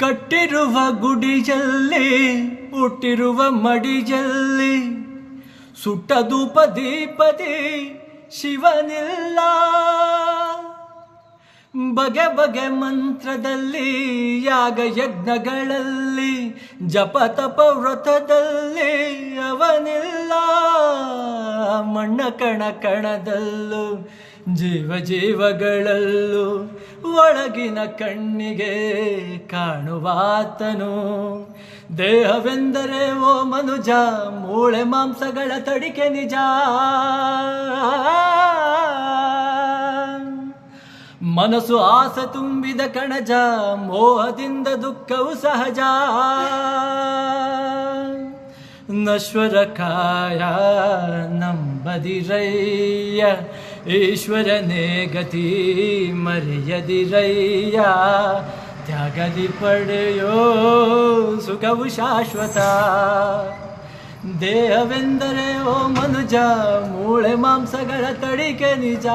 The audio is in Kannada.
ಕಟ್ಟಿರುವ ಗುಡಿಜಲ್ಲಿ ಹುಟ್ಟಿರುವ ಮಡಿಜಲ್ಲಿ ಸುಟ್ಟ ದೂಪ ದೀಪದಿ ಶಿವನಿಲ್ಲ. ಬಗೆ ಬಗೆ ಮಂತ್ರದಲ್ಲಿ, ಯಾಗ ಯಜ್ಞಗಳಲ್ಲಿ, ಜಪ ತಪ ವ್ರತದಲ್ಲಿ ಅವನಿಲ್ಲ. ಮಣ್ಣ ಕಣ ಕಣದಲ್ಲೂ, ಜೀವ ಜೀವಗಳಲ್ಲೂ ಒಳಗಿನ ಕಣ್ಣಿಗೆ ಕಾಣುವಾತನು. ದೇಹವೆಂದರೆ ಓ ಮನುಜ, ಮೂಳೆ ಮಾಂಸಗಳ ತಡಿಕೆ ನಿಜ. ಮನಸ್ಸು ಆಸೆ ತುಂಬಿದ ಕಣಜ, ಮೋಹದಿಂದ ದುಃಖವು ಸಹಜ. ನಶ್ವರ ಕಾಯ ನಂಬದಿರಯ್ಯ ಈಶ್ವರನೇ ಗತಿ ಮರೆಯದಿರಯ್ಯ. ತ್ಯಾಗದಿ ಪಡೆಯೋ ಸುಖವು ಶಾಶ್ವತ. ದೇಹವೆಂದರೆ ಓ ಮನುಜ, ಮೂಳೆ ಮಾಂಸಗಳ ತಡಿಕೆ ನಿಜ.